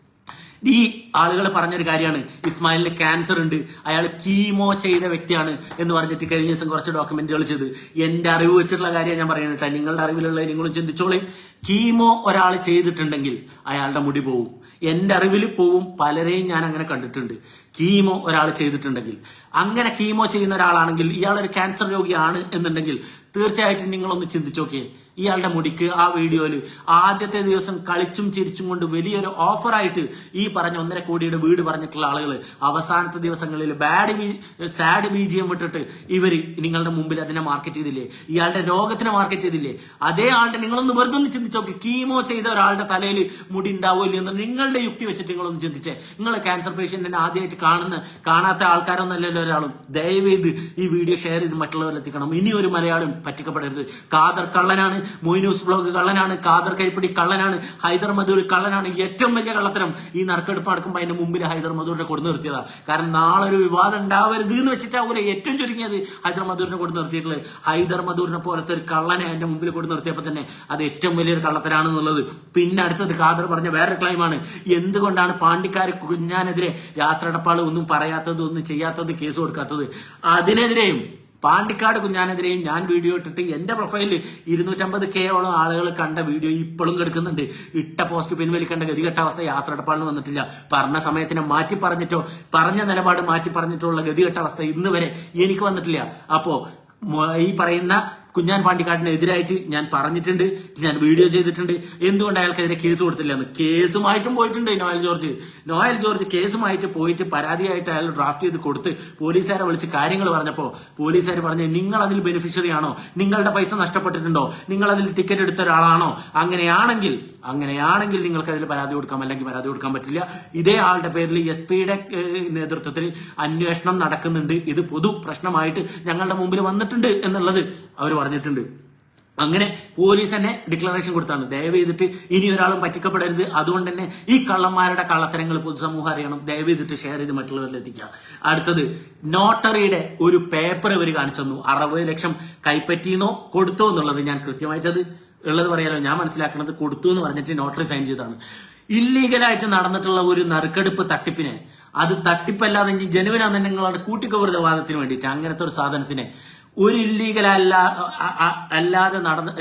ഈ ആളുകൾ പറഞ്ഞൊരു കാര്യമാണ് ഇസ്മായിലിന് ക്യാൻസർ ഉണ്ട് അയാൾ കീമോ ചെയ്ത വ്യക്തിയാണ് എന്ന് പറഞ്ഞിട്ട് കഴിഞ്ഞ ദിവസം കുറച്ച് ഡോക്യുമെന്റുകൾ ചെയ്ത്. എന്റെ അറിവ് വെച്ചിട്ടുള്ള കാര്യം ഞാൻ പറയുന്നത് കേട്ടോ. നിങ്ങളുടെ അറിവിലുള്ള നിങ്ങളും ചിന്തിച്ചോളേ. കീമോ ഒരാൾ ചെയ്തിട്ടുണ്ടെങ്കിൽ അയാളുടെ മുടി പോവും. എന്റെ അറിവിൽ പോവും. പലരെയും ഞാൻ അങ്ങനെ കണ്ടിട്ടുണ്ട്. കീമോ ഒരാൾ ചെയ്തിട്ടുണ്ടെങ്കിൽ. അങ്ങനെ കീമോ ചെയ്യുന്ന ഒരാളാണെങ്കിൽ ഇയാൾ ഒരു ക്യാൻസർ രോഗിയാണ് എന്നുണ്ടെങ്കിൽ തീർച്ചയായിട്ടും നിങ്ങളൊന്ന് ചിന്തിച്ചു നോക്കിയേ ഇയാളുടെ മുടിക്ക് ആ വീഡിയോയിൽ ആദ്യത്തെ ദിവസം കളിച്ചും ചിരിച്ചും കൊണ്ട് വലിയൊരു ഓഫറായിട്ട് ഈ പറഞ്ഞ ഒന്നര കോടിയുടെ വീട് പറഞ്ഞിട്ടുള്ള ആളുകൾ അവസാനത്തെ ദിവസങ്ങളിൽ ബാഡ് സാഡ് ബീജിയം വിട്ടിട്ട് ഇവർ നിങ്ങളുടെ മുമ്പിൽ അതിനെ മാർക്കറ്റ് ചെയ്തില്ലേ? ഇയാളുടെ രോഗത്തിനെ മാർക്കറ്റ് ചെയ്തില്ലേ? അതേ ആളുടെ നിങ്ങളൊന്ന് വെറുതെ ഒന്ന് ചിന്തിച്ചു നോക്കി കീമോ ചെയ്ത ഒരാളുടെ തലയിൽ മുടി ഉണ്ടാവില്ല എന്ന് നിങ്ങളുടെ യുക്തി വെച്ചിട്ട് നിങ്ങളൊന്ന് ചിന്തിച്ചേ. നിങ്ങൾ ക്യാൻസർ പേഷ്യന്റിനെ ആദ്യമായിട്ട് കാണുന്ന കാണാത്ത ആൾക്കാരൊന്നല്ലല്ലോ ഒരാളും. ദയവേത് ഈ വീഡിയോ ഷെയർ ചെയ്ത് മറ്റുള്ളവരിൽ എത്തിക്കണം. ഇനി ഒരു മലയാളം പറ്റിക്കപ്പെടരുത്. കാദർ കള്ളനാണ് മൊയ്നൂസ് ബ്ലോഗ് കള്ളനാണ് കാദർ കൈപ്പിടി കള്ളനാണ് ഹൈദർ മധൂർ കള്ളനാണ്. ഏറ്റവും വലിയ കള്ളത്തരം ഈ നറുക്കെടുപ്പ് നടക്കുമ്പോൾ അതിന്റെ മുമ്പിൽ ഹൈദർ മധൂരിനെ കൊടുത്തു നിർത്തിയതാണ് കാരണം നാളെ ഒരു വിവാദം ഉണ്ടാവരുത് എന്ന് വെച്ചിട്ടാവൂലെ ഏറ്റവും ചുരുങ്ങിയത് ഹൈദർ മധൂരിനെ കൊടുത്തു നിർത്തിയിട്ടുള്ളത്. ഹൈദർ മധൂരിനെ പോലത്തെ ഒരു കള്ളനെ അതിന്റെ മുമ്പിൽ കൊടുത്തു നിർത്തിയപ്പോൾ തന്നെ അത് ഏറ്റവും വലിയൊരു കള്ളത്തരാണെന്നുള്ളത്. പിന്നെ അടുത്തത് കാദർ പറഞ്ഞ വേറെ ക്ലൈമാണ് എന്തുകൊണ്ടാണ് പാണ്ടിക്കാര് കുഞ്ഞാനെതിരെ ഒന്നും പറയാത്തത് ഒന്നും ചെയ്യാത്തത് കേസ് കൊടുക്കാത്തത്. അതിനെതിരെയും പാണ്ടിക്കാട് കുഞ്ഞാനെതിരെയും ഞാൻ വീഡിയോ ഇട്ടിട്ട് എന്റെ പ്രൊഫൈലിൽ ഇരുന്നൂറ്റമ്പത് ഓളം ആളുകൾ കണ്ട വീഡിയോ ഇപ്പോഴും കിടക്കുന്നുണ്ട്. ഇട്ട പോസ്റ്റ് പിൻവലിക്കേണ്ട ഗതികെട്ട അവസ്ഥ യാസ്രടപ്പാളിന് വന്നിട്ടില്ല. പറഞ്ഞ സമയത്തിനെ മാറ്റി പറഞ്ഞിട്ടോ പറഞ്ഞ നിലപാട് മാറ്റി പറഞ്ഞിട്ടോ ഉള്ള ഗതികെട്ട അവസ്ഥ ഇന്ന് വരെ എനിക്ക് വന്നിട്ടില്ല. അപ്പോ ഈ പറയുന്ന കുഞ്ഞാൻ പാണ്ടിക്കാട്ടിനെതിരായിട്ട് ഞാൻ പറഞ്ഞിട്ടുണ്ട് ഞാൻ വീഡിയോ ചെയ്തിട്ടുണ്ട്. എന്തുകൊണ്ട് അയാൾക്കെതിരെ കേസ് കൊടുത്തില്ല എന്ന് കേസുമായിട്ടും പോയിട്ടുണ്ട് നോയൽ ജോർജ്. നോയൽ ജോർജ് കേസുമായിട്ട് പോയിട്ട് പരാതിയായിട്ട് അയാൾ ഡ്രാഫ്റ്റ് ചെയ്ത് കൊടുത്ത് പോലീസുകാരെ വിളിച്ച് കാര്യങ്ങൾ പറഞ്ഞപ്പോൾ പോലീസുകാർ പറഞ്ഞു നിങ്ങൾ അതിൽ ബെനിഫിഷ്യറി ആണോ? നിങ്ങളുടെ പൈസ നഷ്ടപ്പെട്ടിട്ടുണ്ടോ? നിങ്ങൾ അതിൽ ടിക്കറ്റ് എടുത്ത ഒരാളാണോ? അങ്ങനെയാണെങ്കിൽ അങ്ങനെയാണെങ്കിൽ നിങ്ങൾക്ക് അതിൽ പരാതി കൊടുക്കാം അല്ലെങ്കിൽ പരാതി കൊടുക്കാൻ പറ്റില്ല. ഇതേ ആളുടെ പേരിൽ എസ് പിയുടെ നേതൃത്വത്തിൽ അന്വേഷണം നടക്കുന്നുണ്ട്. ഇത് പൊതു പ്രശ്നമായിട്ട് ഞങ്ങളുടെ മുമ്പിൽ വന്നിട്ടുണ്ട് എന്നുള്ളത് അവർ പറഞ്ഞിട്ടുണ്ട്. അങ്ങനെ പോലീസ് തന്നെ ഡിക്ലറേഷൻ കൊടുത്താണ്. ദയവ് ചെയ്തിട്ട് ഇനി ഒരാളും പറ്റിക്കപ്പെടരുത്. അതുകൊണ്ട് തന്നെ ഈ കള്ളന്മാരുടെ കള്ളത്തരങ്ങൾ പൊതുസമൂഹം അറിയണം. ദയവ് ചെയ്തിട്ട് ഷെയർ ചെയ്ത് മറ്റുള്ളവരിൽ എത്തിക്കുക. അടുത്തത് നോട്ടറിയുടെ ഒരു പേപ്പർ ഇവർ കാണിച്ചു തന്നു. അറുപത് ലക്ഷം കൈപ്പറ്റിയെന്നോ കൊടുത്തോ എന്നുള്ളത് ഞാൻ കൃത്യമായിട്ടത് ഉള്ളത് പറയാലോ ഞാൻ മനസ്സിലാക്കണത് കൊടുത്തു എന്ന് പറഞ്ഞിട്ട് നോട്ടറി സൈൻ ചെയ്തതാണ്. ഇല്ലീഗലായിട്ട് നടന്നിട്ടുള്ള ഒരു നറുക്കെടുപ്പ് തട്ടിപ്പിനെ. അത് തട്ടിപ്പല്ലാതെ ഇനി ജനുവിനാന്ന് നിങ്ങളുടെ കൂട്ടിക്കവറുത വാദത്തിന് വേണ്ടിയിട്ട് അങ്ങനത്തെ ഒരു സാധനത്തിനെ ഒരു ഇല്ലീഗൽ അല്ല അല്ലാതെ നടന്ന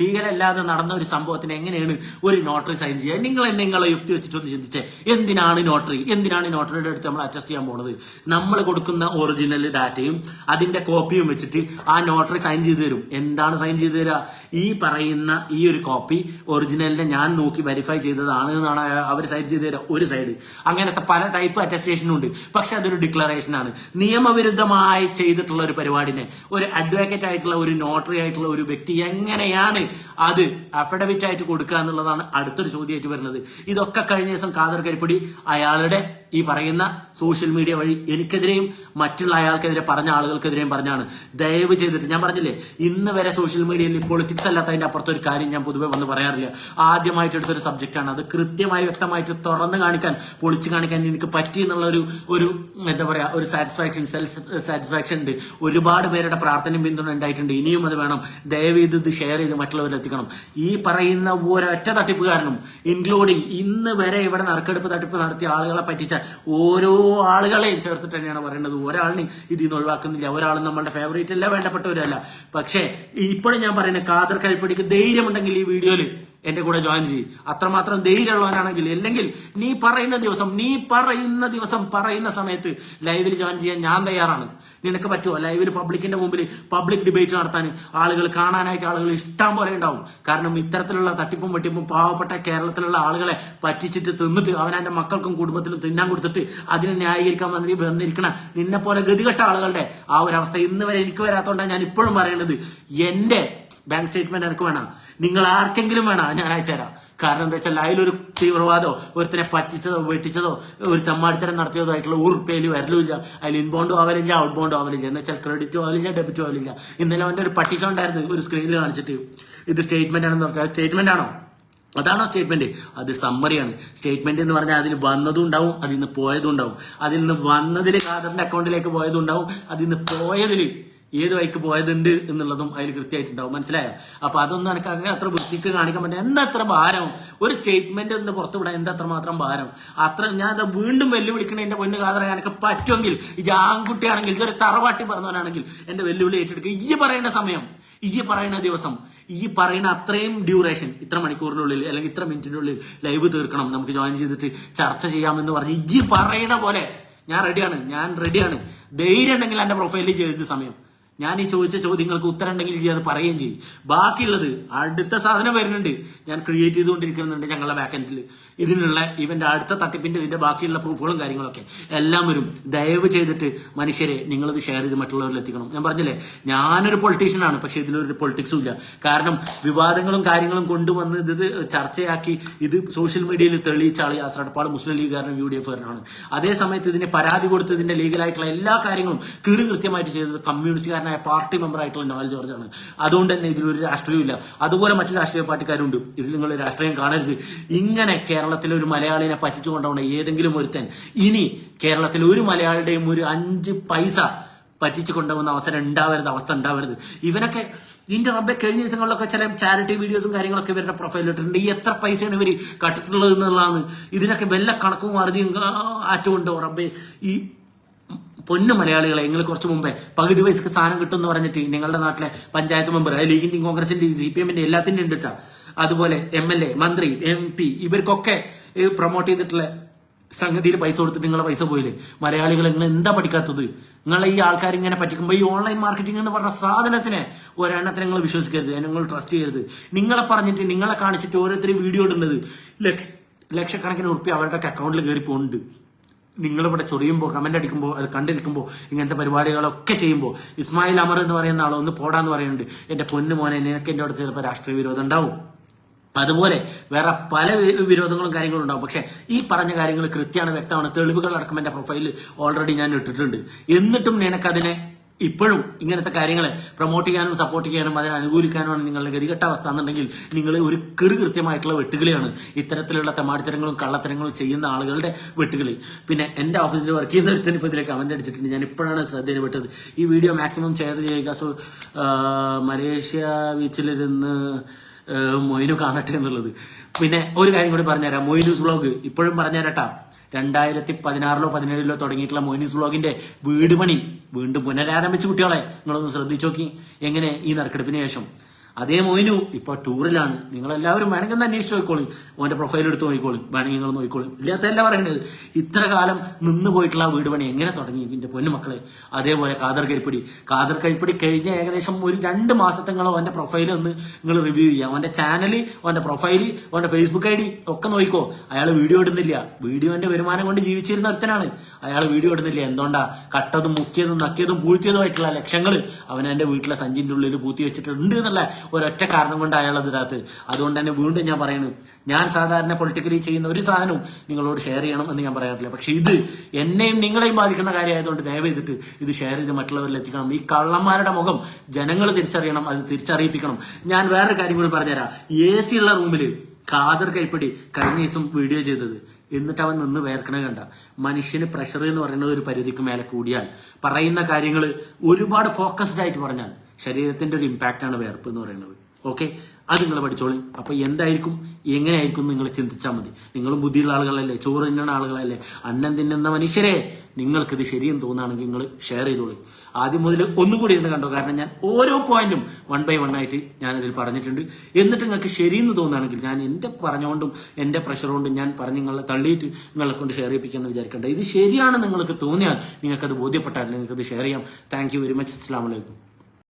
ലീഗൽ അല്ലാതെ നടന്ന ഒരു സംഭവത്തിന് എങ്ങനെയാണ് ഒരു നോട്ടറി സൈൻ ചെയ്യുക? നിങ്ങൾ എന്നെ നിങ്ങളെ യുക്തി വെച്ചിട്ടൊന്ന് ചിന്തിച്ചേ. എന്തിനാണ് നോട്ടറി എന്തിനാണ് നോട്ടറിയുടെ അടുത്ത് നമ്മൾ അറ്റസ്റ്റ് ചെയ്യാൻ പോണത്? നമ്മൾ കൊടുക്കുന്ന ഒറിജിനൽ ഡാറ്റയും അതിന്റെ കോപ്പിയും വെച്ചിട്ട് ആ നോട്ടറി സൈൻ ചെയ്ത് തരും. എന്താണ് സൈൻ ചെയ്ത് തരിക ഈ പറയുന്ന ഈ ഒരു കോപ്പി ഒറിജിനലിനെ ഞാൻ നോക്കി വെരിഫൈ ചെയ്തതാണ് എന്നാണ് അവർ സൈൻ ചെയ്ത് തരിക ഒരു സൈഡ് അങ്ങനത്തെ പല ടൈപ്പ് അറ്റസ്റ്റേഷനും ഉണ്ട്. പക്ഷെ അതൊരു ഡിക്ലറേഷൻ ആണ്. നിയമവിരുദ്ധമായി ചെയ്തിട്ടുള്ള ഒരു പരിപാടിനെ ഒരു അഡ്വക്കേറ്റ് ആയിട്ടുള്ള ഒരു നോട്ടറി ആയിട്ടുള്ള ഒരു വ്യക്തി എങ്ങനെയാണ് അത് അഫിഡവിറ്റ് ആയിട്ട് കൊടുക്കുക എന്നുള്ളതാണ് അടുത്തൊരു ചോദ്യമായിട്ട് വരുന്നത്. ഇതൊക്കെ കഴിഞ്ഞ ദിവസം കാതർ കരിപ്പടി അയാളുടെ ഈ പറയുന്ന സോഷ്യൽ മീഡിയ വഴി എനിക്കെതിരെയും മറ്റുള്ള അയാൾക്കെതിരെ പറഞ്ഞ ആളുകൾക്കെതിരെയും പറഞ്ഞാണ്. ദയവ് ചെയ്തിട്ട് ഞാൻ പറഞ്ഞില്ലേ ഇന്ന് വരെ സോഷ്യൽ മീഡിയയിൽ പൊളിറ്റിക്സ് അല്ലാത്തതിന്റെ അപ്പുറത്തെ ഒരു കാര്യം ഞാൻ പൊതുവെ വന്ന് പറയാറില്ല. ആദ്യമായിട്ട് എടുത്തൊരു സബ്ജക്റ്റാണ് അത് കൃത്യമായി വ്യക്തമായിട്ട് തുറന്ന് കാണിക്കാൻ പൊളിച്ചു കാണിക്കാൻ എനിക്ക് പറ്റി എന്നുള്ള ഒരു ഒരു എന്താ പറയാ ഒരു സാറ്റിസ്ഫാക്ഷൻ സെൽഫ് സാറ്റിസ്ഫാക്ഷൻ ഉണ്ട്. ഒരുപാട് പേരുടെ പ്രാർത്ഥനയും പിന്തുണ ഉണ്ടായിട്ടുണ്ട്. ഇനിയും അത് വേണം. ദയവ് ഇത് ഇത് ഷെയർ ചെയ്ത് മറ്റുള്ളവരിൽ എത്തിക്കണം. ഈ പറയുന്ന ഒരൊറ്റ തട്ടിപ്പുകാരനും ഇൻക്ലൂഡിങ് ഇന്ന് വരെ ഇവിടെ നറുക്കെടുപ്പ് തട്ടിപ്പ് നടത്തിയ ആളുകളെ പറ്റിച്ച ഓരോ ആളുകളെയും ചേർത്തിട്ട് തന്നെയാണ് പറയേണ്ടത്. ഒരാളിനെയും ഇതിൽ നിന്ന് ഒഴിവാക്കുന്നില്ല. ഒരാളും നമ്മളുടെ ഫേവറേറ്റ് അല്ല വേണ്ടപ്പെട്ടവരല്ല പക്ഷേ ഇപ്പോഴും ഞാൻ പറയുന്നത് കാതർ കഴിപ്പടിക്ക് ധൈര്യമുണ്ടെങ്കിൽ ഈ വീഡിയോയിൽ എന്റെ കൂടെ ജോയിൻ ചെയ്യും. അത്രമാത്രം ധൈര്യമുള്ളവനാണെങ്കിൽ അല്ലെങ്കിൽ നീ പറയുന്ന ദിവസം നീ പറയുന്ന ദിവസം പറയുന്ന സമയത്ത് ലൈവിൽ ജോയിൻ ചെയ്യാൻ ഞാൻ തയ്യാറാണ്. നിനക്ക് പറ്റുമോ ലൈവിൽ പബ്ലിക്കിന്റെ മുമ്പിൽ പബ്ലിക് ഡിബേറ്റ് നടത്താൻ ആളുകൾ കാണാനായിട്ട് ആളുകൾ ഇഷ്ടം പോലെ ഉണ്ടാവും. കാരണം ഇത്തരത്തിലുള്ള തട്ടിപ്പും വെട്ടിപ്പും പാവപ്പെട്ട കേരളത്തിലുള്ള ആളുകളെ പറ്റിച്ചിട്ട് തിന്നിട്ട് അവനെ മക്കൾക്കും കുടുംബത്തിലും തിന്നാൻ കൊടുത്തിട്ട് അതിനെ ന്യായീകരിക്കാൻ വന്നി വന്നിരിക്കണ നിന്നെ പോലെ ഗതികെട്ട ആളുകളുടെ ആ ഒരു അവസ്ഥ ഇന്ന് വരെ എനിക്ക് വരാത്തോണ്ടാണ് ഞാൻ ഇപ്പോഴും പറയുന്നത്. എന്റെ ബാങ്ക് സ്റ്റേറ്റ്മെന്റ് എനിക്ക് വേണം. നിങ്ങൾ ആർക്കെങ്കിലും വേണം ഞാൻ അയച്ചുതരാം കാരണം എന്താ വെച്ചാൽ അതിലൊരു തീവ്രവാദോ ഒരുത്തനെ പറ്റിച്ചതോ വെട്ടിച്ചതോ ഒരു തമ്മാടിത്തരം നടത്തിയതോ ആയിട്ടുള്ള പേര് വരലുമില്ല. അതിൽ ഇൻബോണ്ടോ ആവലില്ല ഔട്ട് ബോണ്ടോ ആവലില്ല. എന്ന് വെച്ചാൽ ക്രെഡിറ്റും ആവലില്ല ഡെബിറ്റും ആവലില്ല. ഇന്നലെ അവന്റെ ഒരു പട്ടിച്ച ഉണ്ടായിരുന്നു ഒരു സ്ക്രീനിൽ കാണിച്ചിട്ട്. ഇത് സ്റ്റേറ്റ്മെന്റ് ആണെന്ന് പറഞ്ഞാൽ സ്റ്റേറ്റ്മെന്റ് ആണോ? അതാണോ സ്റ്റേറ്റ്മെന്റ് അത് സമ്മറിയാണ് സ്റ്റേറ്റ്മെന്റ് എന്ന് പറഞ്ഞാൽ അതിൽ വന്നതും ഉണ്ടാവും അതിൽ നിന്ന് പോയതും ഉണ്ടാവും. അതിൽ നിന്ന് വന്നതിൽ ഖാദറിന്റെ അക്കൗണ്ടിലേക്ക് പോയതും ഉണ്ടാവും അതിൽ നിന്ന് പോയതിൽ ഏത് വഴിക്ക് പോയതുണ്ട് എന്നുള്ളതും അതിൽ കൃത്യമായിട്ടുണ്ടാവും. മനസ്സിലായോ? അപ്പൊ അതൊന്നും എനിക്ക് അങ്ങനെ അത്ര വൃത്തിക്ക് കാണിക്കാൻ പറ്റില്ല. എന്താ അത്ര ഭാരം? ഒരു സ്റ്റേറ്റ്മെന്റ് ഒന്ന് പുറത്തു വിടാൻ എന്താ അത്ര മാത്രം ഭാരം? അത്ര ഞാൻ അത് വീണ്ടും വെല്ലുവിളിക്കണ? എന്റെ പൊന്നു കാതറ എനിക്ക് പറ്റുമെങ്കിൽ ഈ ആൺകുട്ടിയാണെങ്കിൽ ഇതൊരു തറവാട്ടി പറഞ്ഞവനാണെങ്കിൽ എന്റെ വെല്ലുവിളി ഏറ്റെടുക്കുക ഈ പറയുന്ന സമയം ഈ പറയുന്ന ദിവസം ഈ പറയുന്ന അത്രയും ഡ്യൂറേഷൻ ഇത്ര മണിക്കൂറിനുള്ളിൽ അല്ലെങ്കിൽ ഇത്ര മിനിറ്റിനുള്ളിൽ ലൈവ് തീർക്കണം. നമുക്ക് ജോയിൻ ചെയ്തിട്ട് ചർച്ച ചെയ്യാമെന്ന് പറഞ്ഞ് ഈ പറയണ പോലെ ഞാൻ റെഡിയാണ് ഞാൻ റെഡിയാണ് ധൈര്യം ഉണ്ടെങ്കിൽ എന്റെ പ്രൊഫൈലിൽ ചെയ്ത സമയം. ഞാൻ ഈ ചോദിച്ച ചോദ്യങ്ങൾക്ക് ഉത്തരം ഉണ്ടെങ്കിൽ അത് പറയുകയും ചെയ്യും. ബാക്കിയുള്ളത് അടുത്ത സാധനം വരുന്നുണ്ട്. ഞാൻ ക്രിയേറ്റ് ചെയ്തുകൊണ്ടിരിക്കുന്നുണ്ട് ഞങ്ങളുടെ ബാക്കൻഡിൽ ഇതിനുള്ള ഇവന്റെ അടുത്ത തട്ടിപ്പിന്റെ ഇതിന്റെ ബാക്കിയുള്ള പ്രൂഫുകളും കാര്യങ്ങളൊക്കെ എല്ലാം വരും. ദയവ് ചെയ്തിട്ട് മനുഷ്യരെ നിങ്ങളത് ഷെയർ ചെയ്ത് മറ്റുള്ളവരിൽ എത്തിക്കണം. ഞാൻ പറഞ്ഞില്ലേ ഞാനൊരു പൊളിറ്റീഷ്യനാണ് പക്ഷെ ഇതിലൊരു പൊളിറ്റിക്സും ഇല്ല. കാരണം വിവാദങ്ങളും കാര്യങ്ങളും കൊണ്ടുവന്ന് ഇത് ചർച്ചയാക്കി ഇത് സോഷ്യൽ മീഡിയയിൽ തെളിയിച്ച ആൾ യാസ്രടപ്പാട് മുസ്ലിം ലീഗുകാരനും യു ഡി എഫുകാരനാണ് അതേ സമയത്ത് ഇതിനെ പരാതി കൊടുത്ത് ഇതിന്റെ ലീഗലായിട്ടുള്ള എല്ലാ കാര്യങ്ങളും കീറി കൃത്യമായിട്ട് ചെയ്തത് കമ്മ്യൂണിസ്റ്റുകാരനായ പാർട്ടി മെമ്പർ ആയിട്ടുള്ള നോയൽ ജോർജ് ആണ്. അതുകൊണ്ട് തന്നെ ഇതിലൊരു രാഷ്ട്രീയമില്ല അതുപോലെ മറ്റു രാഷ്ട്രീയ പാർട്ടിക്കാരുണ്ട്. ഇതിൽ നിങ്ങൾ രാഷ്ട്രീയം കാണരുത്. ഇങ്ങനെ കേരളത്തിലെ ഒരു മലയാളിനെ പറ്റിച്ചുകൊണ്ടാണ് ഏതെങ്കിലും ഒരുത്തൻ ഇനി കേരളത്തിലെ ഒരു മലയാളിയുടെയും ഒരു അഞ്ച് പൈസ പറ്റിച്ചു കൊണ്ടുപോകുന്ന അവസരം ഉണ്ടാവരുത് അവസ്ഥ ഉണ്ടാവരുത്. ഇവനൊക്കെ ഇതിന്റെ റബ്ബെ കഴിഞ്ഞ ദിവസങ്ങളിലൊക്കെ ചില ചാരിറ്റി വീഡിയോസും കാര്യങ്ങളൊക്കെ ഇവരുടെ പ്രൊഫൈലിൽ ഇട്ടിട്ടുണ്ട്. ഈ എത്ര പൈസയാണ് ഇവർ കട്ടിട്ടുള്ളത് എന്നുള്ളതാണ്. ഇതിനൊക്കെ വല്ല കണക്കും അറുതിയും ആറ്റുകൊണ്ടോ? റബ്ബെ ഈ പൊന്നു മലയാളികളെ നിങ്ങൾ കുറച്ച് മുമ്പേ പകുതി വയസ്സൊക്കെ സാധനം കിട്ടും എന്ന് പറഞ്ഞിട്ട് നിങ്ങളുടെ നാട്ടിലെ പഞ്ചായത്ത് മെമ്പർ ലീഗിന്റെയും കോൺഗ്രസിന്റെയും സി പി എമ്മിന്റെ എല്ലാത്തിന്റെയും ഉണ്ട് അതുപോലെ എം എൽ എ മന്ത്രി എം പി ഇവർക്കൊക്കെ പ്രൊമോട്ട് ചെയ്തിട്ടുള്ള സംഗതിയിൽ പൈസ കൊടുത്തിട്ട് നിങ്ങളെ പൈസ പോയില്ലേ? മലയാളികൾ നിങ്ങൾ എന്താ പഠിക്കാത്തത്? നിങ്ങളെ ഈ ആൾക്കാർ ഇങ്ങനെ പറ്റിക്കുമ്പോൾ ഈ ഓൺലൈൻ മാർക്കറ്റിംഗ് എന്ന് പറഞ്ഞ സാധനത്തിന് ഒരെണ്ണത്തിന് നിങ്ങൾ വിശ്വസിക്കരുത്. നിങ്ങൾ ട്രസ്റ്റ് ചെയ്യരുത്. നിങ്ങളെ പറഞ്ഞിട്ട് നിങ്ങളെ കാണിച്ചിട്ട് ഓരോരുത്തരും വീഡിയോ ഇടുന്നത് ലക്ഷ ലക്ഷക്കണക്കിന് ഉറപ്പി അവരുടെ അക്കൗണ്ടിൽ കയറി പോകുന്നുണ്ട് നിങ്ങളിവിടെ ചൊറിയുമ്പോൾ കമന്റ് അടിക്കുമ്പോൾ അത് കണ്ടിരിക്കുമ്പോൾ ഇങ്ങനത്തെ പരിപാടികളൊക്കെ ചെയ്യുമ്പോൾ ഇസ്മായിൽ അമർ എന്ന് പറയുന്ന ആൾ ഒന്ന് പോടാന്ന് പറയുന്നുണ്ട്. എന്റെ പൊന്നു മോനെ നിനക്ക് എന്റെ അടുത്ത് ചിലപ്പോൾ രാഷ്ട്രീയ വിരോധം ഉണ്ടാവും. അതുപോലെ വേറെ പല വിരോധങ്ങളും കാര്യങ്ങളും ഉണ്ടാവും. പക്ഷെ ഈ പറഞ്ഞ കാര്യങ്ങൾ കൃത്യമാണ് വ്യക്തമാണ്. തെളിവുകൾ അടക്കം എന്റെ പ്രൊഫൈലിൽ ഓൾറെഡി ഞാൻ ഇട്ടിട്ടുണ്ട്. എന്നിട്ടും നിനക്കതിനെ ഇപ്പോഴും ഇങ്ങനത്തെ കാര്യങ്ങളെ പ്രൊമോട്ട് ചെയ്യാനും സപ്പോർട്ട് ചെയ്യാനും അതിനെ അനുകൂലിക്കാനുമാണ് നിങ്ങളുടെ ഗതികെട്ട അവസ്ഥ എന്നുണ്ടെങ്കിൽ നിങ്ങൾ ഒരു കെറു കൃത്യമായിട്ടുള്ള വെട്ടുകളിയാണ്. ഇത്തരത്തിലുള്ള തെമാടിത്തരങ്ങളും കള്ളത്തരങ്ങളും ചെയ്യുന്ന ആളുകളുടെ വെട്ടുകളി. പിന്നെ എന്റെ ഓഫീസിൽ വർക്ക് ചെയ്യുന്ന ഒരുത്തൻ ഇപ്പോൾ ഇതിലേക്ക് കമന്റ് അടിച്ചിട്ടുണ്ട്. ഞാൻ ഇപ്പോഴാണ് ശ്രദ്ധയിൽ വിട്ടത് ഈ വീഡിയോ മാക്സിമം ഷെയർ ചെയ്യുക. സോ മലേഷ്യ ബീച്ചിലിരുന്ന് മൊയിനു കാണട്ടെ എന്നുള്ളത്. പിന്നെ ഒരു കാര്യം കൂടി പറഞ്ഞുതരാം. മൊയിനൂസ് ബ്ലോഗ് ഇപ്പോഴും പറഞ്ഞുതരട്ടാ രണ്ടായിരത്തി പതിനാറിലോ പതിനേഴിലോ തുടങ്ങിയിട്ടുള്ള മോനീസ് വ്ളോഗിന്റെ വീട് പണി വീണ്ടും പുനരാരംഭിച്ച കുട്ടികളെ. നിങ്ങളൊന്ന് ശ്രദ്ധിച്ചു നോക്കി. എങ്ങനെ ഈ നറുക്കെടുപ്പിന് ശേഷം? അതേ മോയിനു ഇപ്പൊ ടൂറിലാണ്. നിങ്ങൾ എല്ലാവരും വേണമെങ്കിൽ ഒന്ന് അന്വേഷിച്ച് നോക്കിക്കോളും. ഓന്റെ പ്രൊഫൈൽ എടുത്ത് നോക്കിക്കോളും. വേണമെങ്കിൽ നിങ്ങൾ നോക്കിക്കോളും. ഇല്ലാത്തല്ല പറയേണ്ടത് ഇത്ര കാലം നിന്ന് പോയിട്ടുള്ള വീട് പണി എങ്ങനെ തുടങ്ങി? എന്റെ പൊന്നുമക്കളെ അതേപോലെ കാതർ കരിപ്പടി. കാതർ കരിപ്പടി കഴിഞ്ഞ ഏകദേശം ഒരു രണ്ട് മാസത്തെങ്ങളോ അവന്റെ പ്രൊഫൈൽ ഒന്ന് നിങ്ങൾ റിവ്യൂ ചെയ്യാം അവന്റെ ചാനൽ അവന്റെ പ്രൊഫൈൽ അവന്റെ ഫേസ്ബുക്ക് ഐ ഡി ഒക്കെ നോക്കിക്കോ. അയാൾ വീഡിയോ ഇടുന്നില്ല. വീഡിയോന്റെ വരുമാനം കൊണ്ട് ജീവിച്ചിരുന്ന ഒരുത്തനാണ്. അയാൾ വീഡിയോ ഇടുന്നില്ല. എന്തുകൊണ്ടാ? കട്ടതും മുക്കിയതും നക്കിയതും പൂഴ്ത്തിയതുമായിട്ടുള്ള ലക്ഷങ്ങൾ അവൻ എന്റെ വീട്ടിലെ സഞ്ചിന്റെ ഉള്ളിൽ പൂത്തി വെച്ചിട്ടുണ്ട് എന്നുള്ള ഒരൊറ്റ കാരണം കൊണ്ട് അയാൾ അതിനകത്ത് അതുകൊണ്ട് തന്നെ വീണ്ടും ഞാൻ പറയുന്നു ഞാൻ സാധാരണ പൊളിറ്റിക്കലി ചെയ്യുന്ന ഒരു സാധനവും നിങ്ങളോട് ഷെയർ ചെയ്യണം എന്ന് ഞാൻ പറയാറില്ല. പക്ഷെ ഇത് എന്നെയും നിങ്ങളെയും ബാധിക്കുന്ന കാര്യമായതുകൊണ്ട് ദയവ് ചെയ്തിട്ട് ഇത് ഷെയർ ചെയ്ത് മറ്റുള്ളവരിൽ എത്തിക്കണം. ഈ കള്ളന്മാരുടെ മുഖം ജനങ്ങൾ തിരിച്ചറിയണം അത് തിരിച്ചറിയിപ്പിക്കണം. ഞാൻ വേറൊരു കാര്യം കൂടി പറഞ്ഞുതരാം. എ സി ഉള്ള റൂമിൽ ഖാദർ കൈപ്പടി കഴിഞ്ഞ ദിവസം വീഡിയോ ചെയ്തത്. എന്നിട്ട് അവൻ നിന്ന് വേർക്കണ കണ്ട. മനുഷ്യന് പ്രഷർ എന്ന് പറയുന്നത് ഒരു പരിധിക്ക് മേലെ കൂടിയാൽ. പറയുന്ന കാര്യങ്ങൾ ഒരുപാട് ഫോക്കസ്ഡ് ആയിട്ട് പറഞ്ഞാൽ ശരീരത്തിന്റെ ഒരു ഇമ്പാക്റ്റ് ആണ് വേർപ്പ് എന്ന് പറയുന്നത്. ഓക്കെ അത് നിങ്ങൾ പഠിച്ചോളി. അപ്പോൾ എന്തായിരിക്കും? എങ്ങനെയായിരിക്കും നിങ്ങൾ ചിന്തിച്ചാൽ മതി. നിങ്ങൾ ബുദ്ധിയുള്ള ആളുകളല്ലേ? ചോറ് തിന്നുന്ന ആളുകളല്ലേ? അന്നം തിന്നുന്ന മനുഷ്യരെ നിങ്ങൾക്കിത് ശരിയെന്ന് തോന്നുകയാണെങ്കിൽ നിങ്ങൾ ഷെയർ ചെയ്തോളി. ആദ്യം മുതൽ ഒന്നുകൂടി ഇരുന്ന് കണ്ടോ? കാരണം ഞാൻ ഓരോ പോയിന്റും വൺ ബൈ വൺ ആയിട്ട് ഞാനിതിൽ പറഞ്ഞിട്ടുണ്ട്. എന്നിട്ട് നിങ്ങൾക്ക് ശരിയെന്ന് തോന്നുകയാണെങ്കിൽ ഞാൻ എന്റെ പറഞ്ഞുകൊണ്ടും എന്റെ പ്രഷർ കൊണ്ടും ഞാൻ പറഞ്ഞ് നിങ്ങളെ തള്ളിയിട്ട് നിങ്ങളെ കൊണ്ട് ഷെയർ ചെയ്യിപ്പിക്കാന്ന് വിചാരിക്കേണ്ട. ഇത് ശരിയാണ് നിങ്ങൾക്ക് തോന്നിയാൽ നിങ്ങൾക്കത് ബോധ്യപ്പെട്ടാൽ നിങ്ങൾക്കത് ഷെയർ ചെയ്യാം. താങ്ക് വെരി മച്ച് അസ്സാം വലൈക്കും